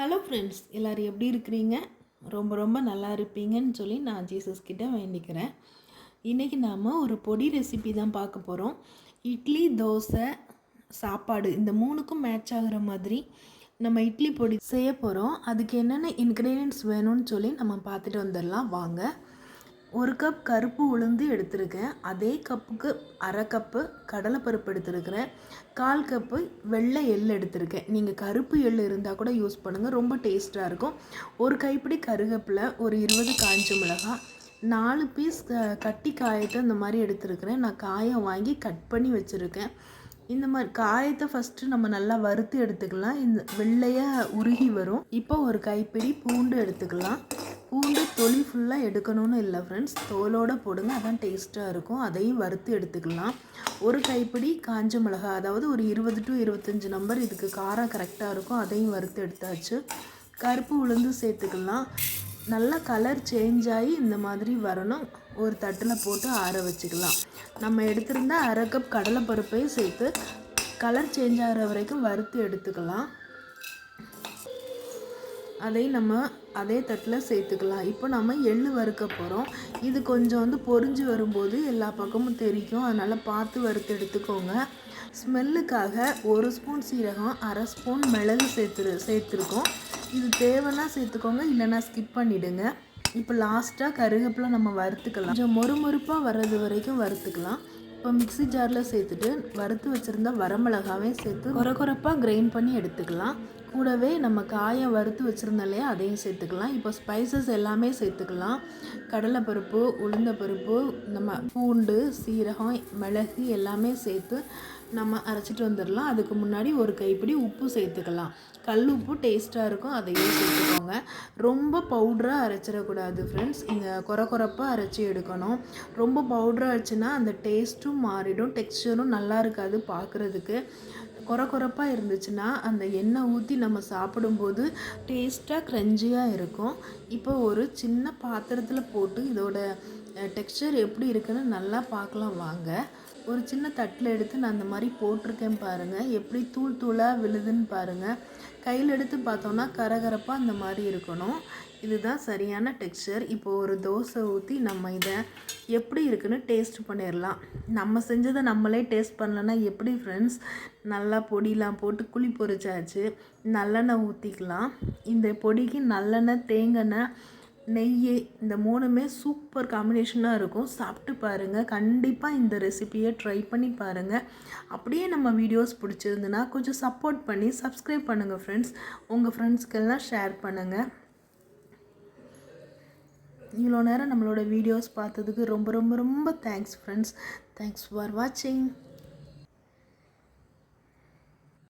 Hello friends எல்லோரும் எப்படி இருக்கிறீங்க? ரொம்ப ரொம்ப நல்லா இருப்பீங்கன்னு சொல்லி நான் ஜீசஸ் கிட்டே வேண்டிக்கிறேன். இன்றைக்கி நாம் ஒரு பொடி ரெசிபி தான் பார்க்க போகிறோம் இட்லி தோசை சாப்பாடு இந்த மூணுக்கும் மேட்ச் ஆகிற மாதிரி நம்ம இட்லி பொடி செய்ய போகிறோம் அதுக்கு என்னென்ன இன்க்ரீடியன்ட்ஸ் வேணும்னு சொல்லி நம்ம பார்த்துட்டு வந்துடலாம். வாங்க. ஒரு கப் கருப்பு உளுந்து எடுத்திருக்கேன். அதே கப்புக்கு அரை கப்பு கடலைப்பருப்பு எடுத்திருக்கிறேன். கால் கப்பு வெள்ளை எள் எடுத்திருக்கேன். நீங்கள் கருப்பு எள் இருந்தால் கூட யூஸ் பண்ணுங்கள் ரொம்ப டேஸ்ட்டாக இருக்கும். ஒரு கைப்பிடி கருகப்பில் ஒரு இருபது காஞ்ச மிளகாய் நாலு பீஸ் கட்டி காயத்தை இந்த மாதிரி எடுத்திருக்கிறேன். நான் காயம் வாங்கி கட் பண்ணி வச்சுருக்கேன். இந்த மாதிரி காயத்தை ஃபஸ்ட்டு நம்ம நல்லா வறுத்து எடுத்துக்கலாம். இந்த வெள்ளையாக உருகி வரும். இப்போ ஒரு கைப்பிடி பூண்டு எடுத்துக்கலாம். பூண்டு தொலி ஃபுல்லாக எடுக்கணும்னு இல்லை ஃப்ரெண்ட்ஸ் தோலோடு போடுங்க அதான் டேஸ்ட்டாக இருக்கும். அதையும் வறுத்து எடுத்துக்கலாம். ஒரு கைப்பிடி காஞ்ச மிளகா அதாவது ஒரு இருபது டு இருபத்தஞ்சி நம்பர் இதுக்கு காரம் கரெக்டாக இருக்கும். அதையும் வறுத்து எடுத்தாச்சு. கருப்பு உளுந்து சேர்த்துக்கலாம். நல்லா கலர் சேஞ்ச் ஆகி இந்த மாதிரி வரணும். ஒரு தட்டில் போட்டு ஆற வச்சுக்கலாம். நம்ம எடுத்திருந்த அரை கப் கடலைப்பருப்பையும் சேர்த்து கலர் சேஞ்ச் ஆகிற வரைக்கும் வறுத்து எடுத்துக்கலாம். அதை நம்ம அதே தட்டில் சேர்த்துக்கலாம். இப்போ நம்ம எள் வறுக்க போகிறோம் இது கொஞ்சம் வந்து பொறிஞ்சு வரும்போது எல்லா பக்கமும் தெரிக்கும் அதனால் பார்த்து வறுத்து எடுத்துக்கோங்க. ஸ்மெல்லுக்காக ஒரு ஸ்பூன் சீரகம் அரை ஸ்பூன் மிளகு சேர்த்து சேர்த்துருக்கோம். இது தேவைன்னா சேர்த்துக்கோங்க. இல்லைன்னா ஸ்கிப் பண்ணிவிடுங்க இப்போ லாஸ்ட்டாக கருகப்பில் நம்ம வறுத்துக்கலாம். கொஞ்சம் மொறு மொறுப்பாக வர்றது வரைக்கும் வறுத்துக்கலாம். இப்போ மிக்சி ஜாரில் சேர்த்துட்டு வறுத்து வச்சுருந்தா வரமிளகாவே சேர்த்து குறை குறைப்பாக கிரைண்ட் பண்ணி எடுத்துக்கலாம். கூடவே நம்ம காயம் வறுத்து வச்சுருந்தோம் இல்லையா அதையும் சேர்த்துக்கலாம். இப்போ ஸ்பைசஸ் எல்லாமே சேர்த்துக்கலாம். கடலைப்பருப்பு உளுந்தப்பருப்பு நம்ம பூண்டு சீரகம் மிளகு எல்லாமே சேர்த்து நம்ம அரைச்சிட்டு வந்துடலாம். அதுக்கு முன்னாடி ஒரு கைப்பிடி உப்பு சேர்த்துக்கலாம். கல் உப்பு டேஸ்ட்டாக இருக்கும் அதையும் சேர்த்துக்கோங்க. ரொம்ப பவுட்ராக அரைச்சிடக்கூடாது ஃப்ரெண்ட்ஸ் இங்கே குறை குறைப்பாக அரைச்சி எடுக்கணும். ரொம்ப பவுட்ராக அரைச்சுன்னா அந்த டேஸ்ட்டும் மாறிடும் டெக்ஸ்டரும் நல்லா இருக்காது பார்க்குறதுக்கு குறை குறைப்பாக இருந்துச்சுன்னா அந்த எண்ணெய் ஊற்றி நம்ம சாப்பிடும்போது டேஸ்ட்டாக க்ரன்ச்சியாக இருக்கும். இப்போ ஒரு சின்ன பாத்திரத்தில் போட்டு இதோட டெக்ஸ்டர் எப்படி இருக்குன்னு நல்லா பார்க்கலாம் வாங்க. ஒரு சின்ன தட்டில் எடுத்து நான் அந்த மாதிரி போட்டிருக்கேன் பாருங்கள் எப்படி தூள் தூளாக விழுதுன்னு பாருங்கள் கையில் எடுத்து பார்த்தோன்னா கரகரப்பாக அந்த மாதிரி இருக்கணும். இதுதான் சரியான டெக்ஸ்சர் இப்போ ஒரு தோசை ஊற்றி நம்ம இதை எப்படி இருக்குன்னு டேஸ்ட் பண்ணிடலாம் நம்ம செஞ்சதை நம்மளே டேஸ்ட் பண்ணலன்னா எப்படி ஃப்ரெண்ட்ஸ் நல்லா பொடியெலாம் போட்டு குழி பொறிச்சாச்சு நல்லெண்ணெய் ஊற்றிக்கலாம் இந்த பொடிக்கு நல்லெண்ணெய் தேங்கெண்ணெய் நெய் இந்த மூணுமே சூப்பர் காம்பினேஷனாக இருக்கும். சாப்பிட்டு பாருங்கள் கண்டிப்பாக இந்த ரெசிப்பியை ட்ரை பண்ணி பாருங்கள் அப்படியே நம்ம வீடியோஸ் பிடிச்சிருந்துன்னா கொஞ்சம் சப்போர்ட் பண்ணி சப்ஸ்கிரைப் பண்ணுங்கள் ஃப்ரெண்ட்ஸ் உங்கள் ஃப்ரெண்ட்ஸ்க்கெல்லாம் ஷேர் பண்ணுங்கள் இவ்வளோ நேரம் நம்மளோட வீடியோஸ் பார்த்ததுக்கு ரொம்ப ரொம்ப ரொம்ப தேங்க்ஸ் ஃப்ரெண்ட்ஸ் தேங்க்ஸ் ஃபார் வாட்சிங்